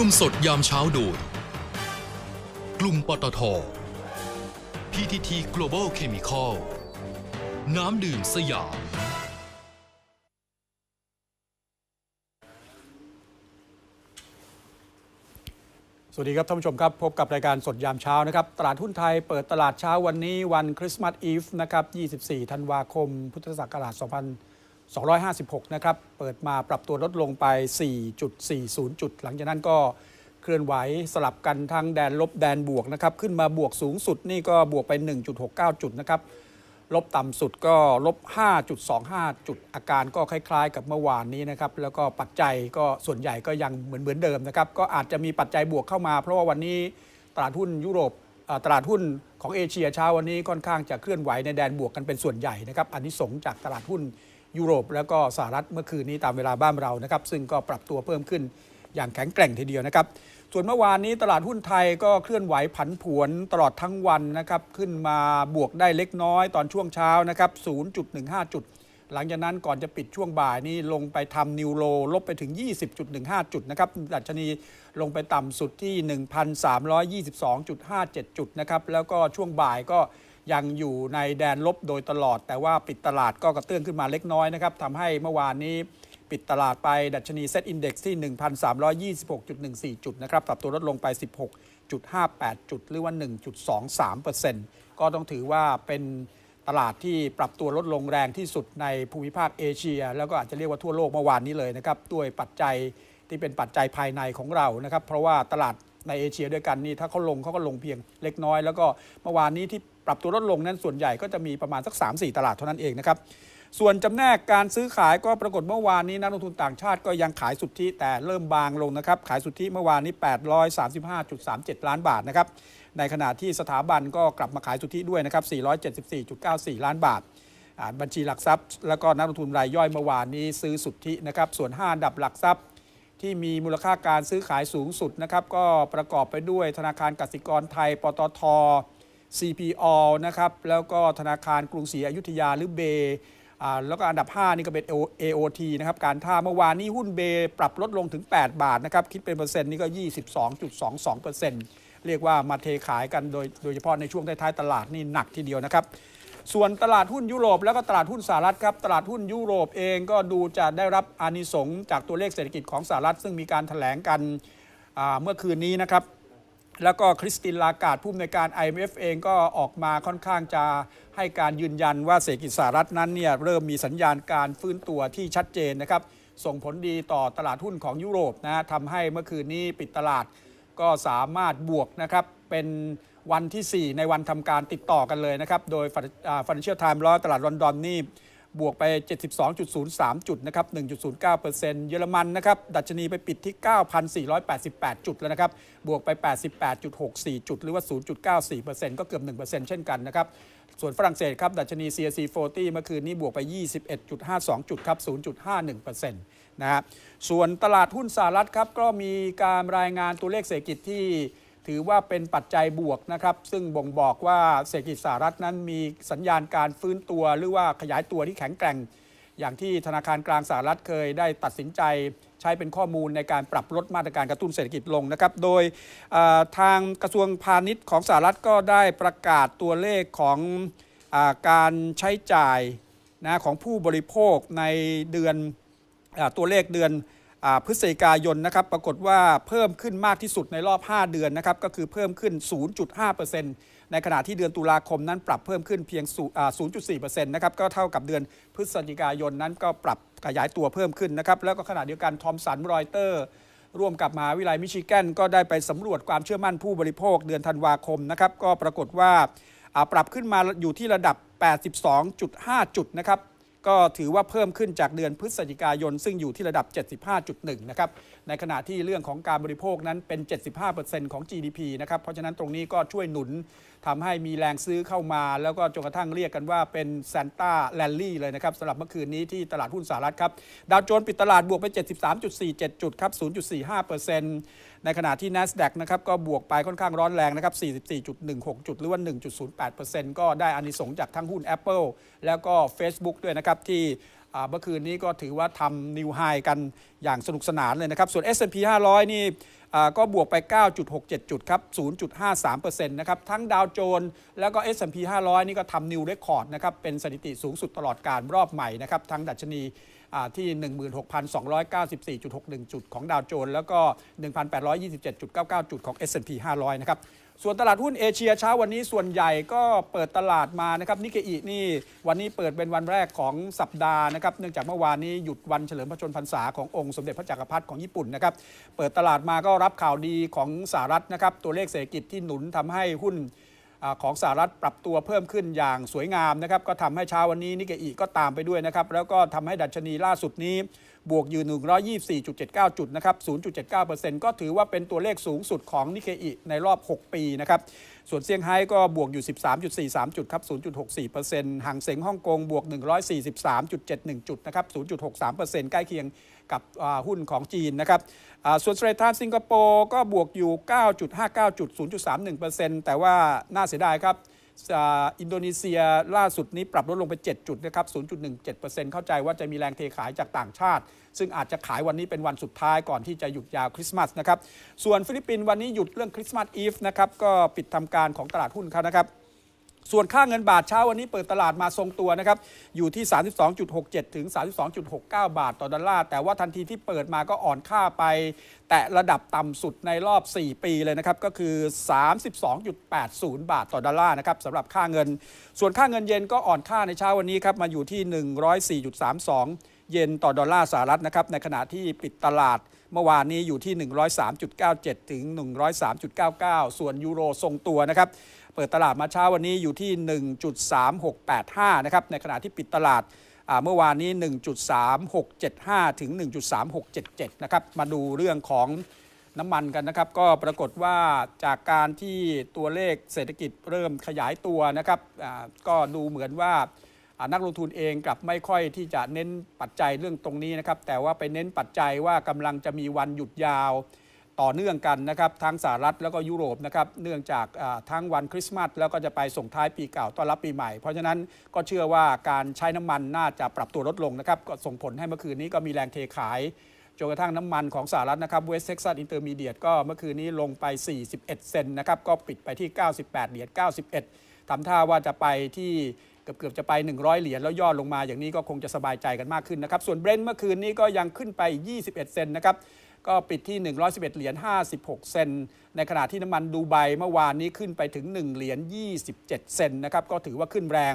ร่วมสดยามเช้าโดยกลุ่มปตท PTT Global Chemical น้ำดื่มสยาม สวัสดีครับท่านผู้ชมครับ พบกับรายการสดยามเช้านะครับ ตลาดหุ้นไทยเปิดตลาดเช้าวันนี้วันคริสต์มาสอีฟนะครับ 24 ธันวาคม พุทธศักราช 256 นะครับ เปิดมาปรับตัวลดลงไป 4.40 จุด หลังจากนั้นก็เคลื่อนไหวสลับกันทั้งแดนลบแดนบวกนะครับ ขึ้นมาบวกสูงสุดนี่ก็บวกไป 1.69 จุดนะครับ ลบต่ำสุดก็ลบ 5.25 จุด อาการก็คล้ายๆ กับเมื่อวานนี้นะครับ แล้วก็ปัจจัยก็ส่วนใหญ่ก็ยังเหมือนเหมือนเดิมนะครับ ก็อาจจะมีปัจจัยบวกเข้ามา เพราะว่าวันนี้ตลาดหุ้นยุโรปตลาดหุ้นของเอเชียเช้าวันนี้ค่อนข้างจะเคลื่อนไหวในแดนบวกกันเป็นส่วนใหญ่นะครับอันนี้สงจากตลาดหุ้น ยุโรปแล้วก็สหรัฐเมื่อคืนนี้ตามเวลาบ้านเรานะครับ ซึ่งก็ปรับตัวเพิ่มขึ้นอย่างแข็งแกร่งทีเดียวนะครับ ส่วนเมื่อวานนี้ตลาดหุ้นไทยก็เคลื่อนไหวผันผวนตลอดทั้งวันนะครับ ขึ้นมาบวกได้เล็กน้อยตอนช่วงเช้านะครับ 0.15 จุด หลังจากนั้นก่อนจะปิดช่วงบ่ายนี่ลงไปทำนิวโล ลบไปถึง 20.15 จุดนะครับดัชนีลงไปต่ำสุดที่ 1,322.57 จุดนะครับ แล้วก็ช่วงบ่ายก็ ยังอยู่ในแดนลบโดยตลอด แต่ว่าปิดตลาดก็กระเตื้องขึ้นมาเล็กน้อยนะครับทำให้เมื่อวานนี้ปิดตลาดไปดัชนีเซ็ตอินดี x ที่ 1,326.14 จุดนะครับปรับตัวลดลงไป 16.58 จุด หรือว่า 1.23%ก็ต้องถือว่าเป็นตลาดที่ปรับตัวลดลงแรงที่สุดในภูมิภาคเอเชีย แล้วก็อาจจะเรียกว่าทั่วโลกเมื่อวานนี้เลยนะครับด้วยปัจจัยที่เป็นปัจจัยภายในของเรานะครับเพราะว่าตลาดในเอเชียด้วยกันนี่ถ้าเขาลงเขาก็ลงเพียงเล็กน้อย แล้วก็เมื่อวานนี้ที่ ปรับตัวลดลงนั้นส่วนใหญ่ก็จะมีประมาณสัก 3-4 ตลาดเท่านั้นเองนะครับส่วนจำแนกการซื้อขายก็ปรากฏเมื่อวานนี้นักลงทุนต่างชาติก็ยังขายสุทธิแต่เริ่มบางลงนะครับขายสุทธิเมื่อวานนี้ 835.37 ล้านบาทนะครับในขณะที่สถาบันก็กลับมาขายสุทธิด้วยนะครับ 474.94 ล้านบาทอ่าบัญชีหลักทรัพย์ แล้วก็นักลงทุนรายย่อยเมื่อวานนี้ซื้อสุทธินะครับส่วน 5 อันดับหลักทรัพย์ ที่มีมูลค่าการซื้อขายสูงสุดนะครับก็ประกอบไปด้วยธนาคารกสิกรไทย ปตท CPO นะครับแล้วก็ธนาคารกรุงศรีอยุธยาหรือเบแล้วก็อันดับ 5 นี่ก็เป็น AOT นะครับการท่าเมื่อวานนี้หุ้นเบปรับลดลงถึง 8 บาทนะครับคิดเป็นเปอร์เซ็นต์นี่ก็ 22.22%เรียกว่ามาเทขายกันโดยโดยเฉพาะในช่วงท้ายๆตลาดนี่หนักทีเดียวนะครับส่วนตลาดหุ้นยุโรปแล้วก็ตลาดหุ้นสหรัฐครับตลาดหุ้นยุโรปเองก็ดูจะได้รับอานิสงส์จากตัวเลขเศรษฐกิจของสหรัฐ ซึ่งมีการถแถลงกันเมื่อคืนนี้นะครับ แล้วก็คริสตินลากาดผู้อำนวยการ IMF เองก็ออกมาค่อนข้างจะให้การยืนยันว่าเศรษฐกิจสหรัฐนั้นเนี่ยเริ่มมีสัญญาณการฟื้นตัวที่ชัดเจนนะครับ ส่งผลดีต่อตลาดหุ้นของยุโรปนะทำให้เมื่อคืนนี้ปิดตลาดก็สามารถบวกนะครับ เป็นวันที่ 4 ในวันทำการติดต่อกันเลยนะครับ โดย Financial Times ร้อยตลาดลอนดอนนี่ บวกไป 72.03 จุดนะครับ 1.09%เยอรมันนะครับ ดัชนีไปปิดที่ 9,488 จุดแล้วนะครับ บวกไป 88.64 จุด หรือว่า 0.94%ก็เกือบ 1%เช่นกันนะครับ ส่วนฝรั่งเศสครับ ดัชนี CAC 40 เมื่อคืนนี้บวกไป 21.52 จุดครับ 0.51%นะฮะส่วนตลาดหุ้นสหรัฐครับ ก็มีการรายงานตัวเลขเศรษฐกิจที่ ถือว่าเป็นปัจจัยบวกนะครับ ซึ่งบ่งบอกว่าเศรษฐกิจสหรัฐนั้นมีสัญญาณการฟื้นตัวหรือว่าขยายตัวที่แข็งแกร่ง อย่างที่ธนาคารกลางสหรัฐเคยได้ตัดสินใจใช้เป็นข้อมูลในการปรับลดมาตรการกระตุ้นเศรษฐกิจลงนะครับ โดยทางกระทรวงพาณิชย์ของสหรัฐก็ได้ประกาศตัวเลขของอการใช้จ่ายนะของผู้บริโภคในเดือนอตัวเลขเดือน พฤศจิกายนนะครับปรากฏว่าเพิ่มขึ้นมากที่สุดในรอบ 5 เดือนนะครับก็คือเพิ่มขึ้น 0.5%ในขณะที่เดือนตุลาคมนั้นปรับเพิ่มขึ้นเพียง 0.4%นะครับก็เท่ากับเดือนพฤศจิกายนนั้นก็ปรับขยายตัวเพิ่มขึ้นนะครับแล้วก็ขณะเดียวกันทอมสันรอยเตอร์ร่วมกับมหาวิทยาลัยมิชิแกนก็ได้ไปสำรวจความเชื่อมั่นผู้บริโภคเดือนธันวาคมนะครับก็ปรากฏว่าปรับขึ้นมาอยู่ที่ระดับ 82.5 จุดนะครับ ก็ถือว่าเพิ่มขึ้นจากเดือนพฤศจิกายน ซึ่งอยู่ที่ระดับ 75.1 นะครับ ในขณะที่เรื่องของการบริโภคนั้นเป็น 75%ของ GDP นะครับ เพราะฉะนั้นตรงนี้ก็ช่วยหนุนทำให้มีแรงซื้อเข้ามา แล้วก็จนกระทั่งเรียกกันว่าเป็นซานต้าแลนลี่เลยนะครับสำหรับเมื่อคืนนี้ที่ตลาดหุ้นสหรัฐครับ ดาวโจนส์ปิดตลาดบวกไป 73.47 จุดครับ 0.45%ในขณะที่ NASDAQ นะครับก็บวกไปค่อนข้างร้อนแรงนะครับ 44.16 จุด หรือว่า 1.08%ก็ได้อานิสงส์จากทั้งหุ้น Apple แล้วก็ Facebook ด้วยนะครับที่ เมื่อคืนนี้ก็ถือว่าทำนิวไฮกันอย่างสนุกสนานเลยนะครับ ส่วน S&P 500 นี่ก็บวกไป 9.67 จุดครับ 0.53%นะครับ ทั้งดาวโจนส์แล้วก็ S&P 500 นี่ก็ทำนิวเรคคอร์ดนะครับ เป็นสถิติสูงสุดตลอดการรอบใหม่นะครับ ทั้งดัชนีที่ 16,294.61 จุดของดาวโจนส์แล้วก็ 1,827.99 จุดของ S&P 500 นะครับ ส่วนตลาดหุ้นเอเชียเช้าวันนี้ส่วนใหญ่ก็เปิดตลาดมานะครับนิกเกอินี่วันนี้เปิดเป็นวันแรกของสัปดาห์นะครับเนื่องจากเมื่อวานนี้หยุดวันเฉลิมพระชนพรรษาขององค์สมเด็จพระจักรพรรดิของญี่ปุ่นนะครับเปิดตลาดมาก็รับข่าวดีของสหรัฐนะครับตัวเลขเศรษฐกิจที่หนุนทำให้หุ้น ของสหรัฐปรับตัวเพิ่มขึ้นอย่างสวยงามนะครับก็ทำให้เช้าวันนี้นิกเกอีก็ตามไปด้วยนะครับแล้วก็ทำให้ดัชนีล่าสุดนี้บวกอยู่124.79 จุดนะครับ 0.79%ก็ถือว่าเป็นตัวเลขสูงสุดของนิกเกอีในรอบ 6 ปีนะครับ ส่วนเซี่ยงไฮ้ก็บวกอยู่ 13.43 จุดครับ 0.64%ห่างเส็งฮ่องกงบวก 143.71 จุดนะครับ 0.63%ใกล้เคียงกับหุ้นของจีนนะครับส่วนสเตรทานสิงคโปร์ก็บวกอยู่ 9.59 จุด 0.31%แต่ว่าน่าเสียดายครับ อินโดนีเซียล่าสุดนี้ปรับลดลงไป 7 จุดนะครับ 0.17%เข้าใจว่าจะมีแรงเทขายจากต่างชาติ ซึ่งอาจจะขายวันนี้เป็นวันสุดท้ายก่อนที่จะหยุดยาวคริสต์มาสนะครับ ส่วนฟิลิปปินส์วันนี้หยุดเรื่องคริสต์มาสอีฟนะครับ ก็ปิดทำการของตลาดหุ้นเขานะครับ ส่วนค่าเงินบาทเช้าวันนี้เปิดตลาดมาทรงตัวนะครับ อยู่ที่ 32.67 ถึง 32.69 บาทต่อดอลลาร์ แต่ว่าทันทีที่เปิดมาก็อ่อนค่าไป แตะระดับต่ำสุดในรอบ 4 ปีเลยนะครับ ก็คือ 32.80 บาทต่อดอลลาร์นะครับสำหรับค่าเงิน ส่วนค่าเงินเยนก็อ่อนค่าในเช้าวันนี้ครับ มาอยู่ที่ 104.32 เยนต่อดอลลาร์สหรัฐนะครับ ในขณะที่ปิดตลาดเมื่อวานนี้อยู่ที่ 103.97 ถึง 103.99 ส่วนยูโรทรงตัวนะครับ เปิดตลาดมาเช้าวันนี้อยู่ที่ 1.3685 นะครับ ในขณะที่ปิดตลาดเมื่อวานนี้ 1.3675 ถึง 1.3677 นะครับ มาดูเรื่องของน้ำมันกันนะครับ ก็ปรากฏว่าจากการที่ตัวเลขเศรษฐกิจเริ่มขยายตัวนะครับ ก็ดูเหมือนว่าอ่านักลงทุนเองกลับไม่ค่อยที่จะเน้นปัจจัยเรื่องตรงนี้นะครับ แต่ว่าไปเน้นปัจจัยว่ากำลังจะมีวันหยุดยาว ต่อเนื่องกันนะครับทั้งสหรัฐแล้วก็ยุโรปนะครับเนื่องจากทั้งวันคริสต์มาสแล้วก็จะไปส่งท้ายปีเก่าต้อนรับปีใหม่ เพราะฉะนั้นก็เชื่อว่าการใช้น้ำมันน่าจะปรับตัวลดลงนะครับก็ส่งผลให้เมื่อคืนนี้ก็มีแรงเทขายจนกระทั่งน้ำมันของสหรัฐนะครับเวสเท็กซัสอินเตอร์มีเดียตก็เมื่อคืนนี้ลงไป 41 เซนต์นะครับก็ปิดไปที่ 98 เหรียญ 91ทำท่าว่าจะไปที่เกือบเกือบจะไป 100 เหรียญแล้วย่อลงมาอย่างนี้ก็คงจะสบายใจกันมากขึ้นนะครับ ส่วนเบรนท์เมื่อคืนนี้ก็ยังขึ้นไป 21 เซนนะครับ ก็ปิดที่ 111 เหรียญ 56 เซน ในขณะที่น้ำมันดูไบเมื่อวานนี้ขึ้นไปถึง 1 เหรียญ 27 เซนนะครับ ก็ถือว่าขึ้นแรง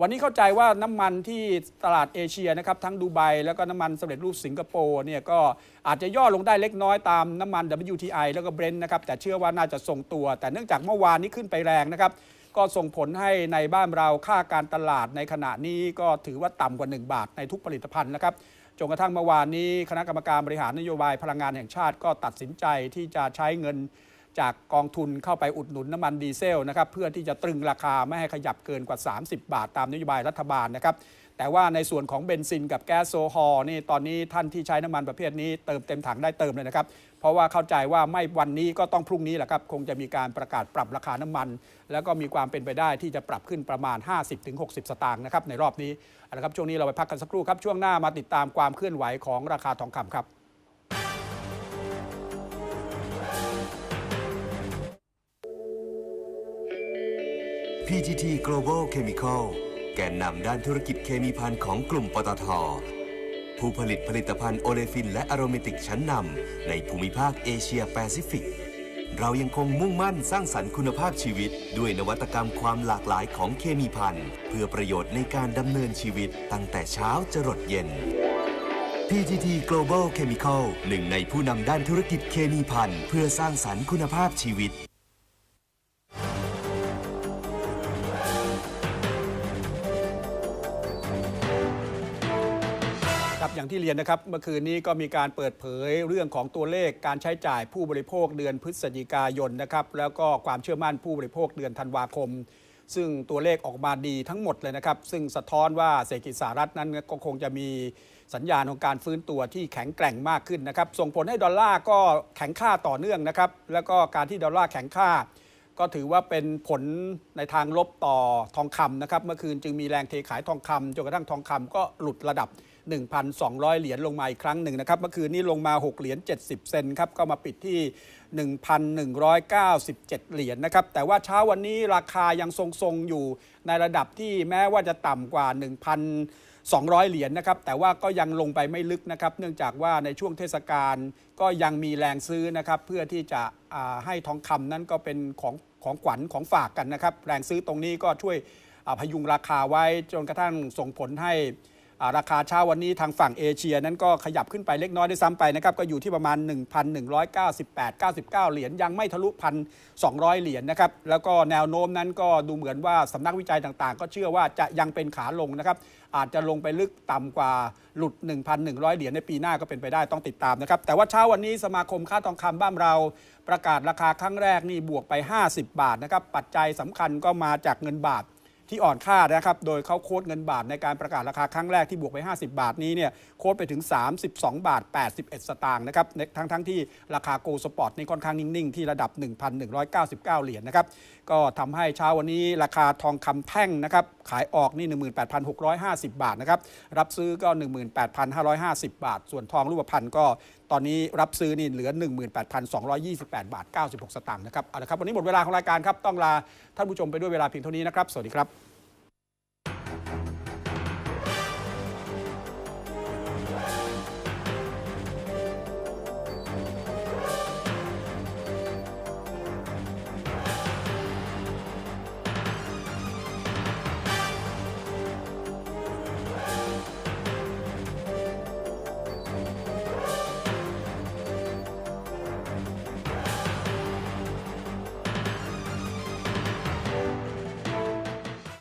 วันนี้เข้าใจว่าน้ำมันที่ตลาดเอเชียนะครับ ทั้งดูไบแล้วก็น้ำมันสำเร็จรูปสิงคโปร์เนี่ยก็อาจจะย่อลงได้เล็กน้อยตามน้ำมัน WTI แล้วก็เบรนท์นะครับ แต่เชื่อว่าน่าจะทรงตัว แต่เนื่องจากเมื่อวานนี้ขึ้นไปแรงนะครับก็ส่งผลให้ในบ้านเราค่าการตลาดในขณะนี้ก็ถือว่าต่ำกว่า 1 บาทในทุกผลิตภัณฑ์นะครับ จนกระทั่งเมื่อวานนี้คณะกรรมการบริหารนโยบายพลังงานแห่งชาติก็ตัดสินใจที่จะใช้เงินจากกองทุนเข้าไปอุดหนุนน้ำมันดีเซลนะครับเพื่อที่จะตรึงราคาไม่ให้ขยับเกินกว่า 30 บาทตามนโยบายรัฐบาลนะครับ แต่ว่าในส่วนของเบนซินกับแก๊สโซฮอลนี่ตอนนี้ท่านที่ใช้น้ำมันประเภทนี้เติมเต็มถังได้เติมเลยนะครับ เพราะว่าเข้าใจว่าไม่วันนี้ก็ต้องพรุ่งนี้แหละครับ คงจะมีการประกาศปรับราคาน้ำมัน แล้วก็มีความเป็นไปได้ที่จะปรับขึ้นประมาณ 50-60 สตางค์นะครับในรอบนี้เอาละครับช่วงนี้เราไปพักกันสักครู่ครับช่วงหน้ามาติดตามความเคลื่อนไหวของราคาทองคำครับ PTT Global Chemical แกนนำด้านธุรกิจเคมีภัณฑ์ของกลุ่มปตท ผู้ผลิตผลิตภัณฑ์โอเลฟินและอโรเมติกชั้นนำในภูมิภาคเอเชียแปซิฟิก เรายังคงมุ่งมั่นสร้างสรรค์คุณภาพชีวิต ด้วยนวัตกรรมความหลากหลายของเคมีภัณฑ์ เพื่อประโยชน์ในการดำเนินชีวิตตั้งแต่เช้าจรดเย็น PTT Global Chemical หนึ่งในผู้นำด้านธุรกิจเคมีภัณฑ์เพื่อสร้างสรรค์คุณภาพชีวิต อย่างที่เรียนนะครับเมื่อคืนนี้ก็มีการเปิดเผยเรื่องของตัวเลขการใช้จ่ายผู้บริโภคเดือนพฤศจิกายนนะครับแล้วก็ความเชื่อมั่นผู้บริโภคเดือนธันวาคม ซึ่งตัวเลขออกมาดีทั้งหมดเลยนะครับ ซึ่งสะท้อนว่าเศรษฐกิจสหรัฐนั้นก็คงจะมีสัญญาณของการฟื้นตัวที่แข็งแกร่งมากขึ้นนะครับ ส่งผลให้ดอลลาร์ก็แข็งค่าต่อเนื่องนะครับแล้วก็การที่ดอลลาร์แข็งค่า ก็ถือว่าเป็นผลในทางลบต่อทองคำนะครับเมื่อคืนจึงมีแรงเทขายทองคำจนกระทั่งทองคำก็หลุดระดับ 1,200 เหรียญลงมาอีกครั้งหนึ่งนะครับ เมื่อคืนนี้ลงมา 6 เหรียญ 70 เซนครับ ก็มาปิดที่ 1,197 เหรียญนะครับ แต่ว่าเช้าวันนี้ราคายังทรงๆ อยู่ในระดับที่แม้ว่าจะต่ำกว่า1,200 เหรียญนะครับ แต่ว่าก็ยังลงไปไม่ลึกนะครับ เนื่องจากว่าในช่วงเทศกาลก็ยังมีแรงซื้อนะครับ เพื่อที่จะให้ทองคำนั้นก็เป็นของของขวัญของฝากกันนะครับ แรงซื้อตรงนี้ก็ช่วยพยุงราคาไว้จนกระทั่งส่งผลให้ ราคาเช้าวันนี้ทางฝั่งเอเชียนั้นก็ขยับขึ้นไปเล็กน้อยด้วยซ้ำไปนะครับก็อยู่ที่ประมาณ 1,198 99 เหรียญยังไม่ทะลุพันสองเหรียญนะครับแล้วก็แนวโน้มนั้นก็ดูเหมือนว่าสำนักวิจัยต่างๆ ก็เชื่อว่าจะยังเป็นขาลงนะครับอาจจะลงไปลึกต่ำกว่าหลุด 1,100 เหรียญในปีหน้าก็เป็นไปได้ต้องติดตามนะครับแต่ว่าเช้าวันนี้สมาคมค่าทองคำบ้านเราประกาศราคาครั้งแรกนี่บวกไป 50 บาทนะครับปัจจัยสำคัญก็มาจากเงินบาท ที่อ่อนค่านะครับ โดยเขาโค้ดเงินบาทในการประกาศราคาครั้งแรกที่บวกไป 50 บาทนี้เนี่ยโค้ดไปถึง 32 บาท 81 สตางค์นะครับทั้งทั้งที่ราคาโกลสปอร์ตนี่ค่อนข้างนิ่ง ๆ ที่ระดับ 1,199 เหรียญนะครับ ก็ทำให้เช้าวันนี้ราคาทองคำแท่งนะครับ ขายออกนี่ 18,650 บาทนะครับรับซื้อก็ 18,550 บาท ส่วนทองรูปพรรณก็ตอนนี้รับซื้อนี่เหลือ 18,228 บาท 96 สตางค์นะครับเอาละครับวันนี้หมดเวลาของรายการครับต้องลาท่านผู้ชมไปด้วยเวลาเพียงเท่านี้นะครับ สวัสดีครับ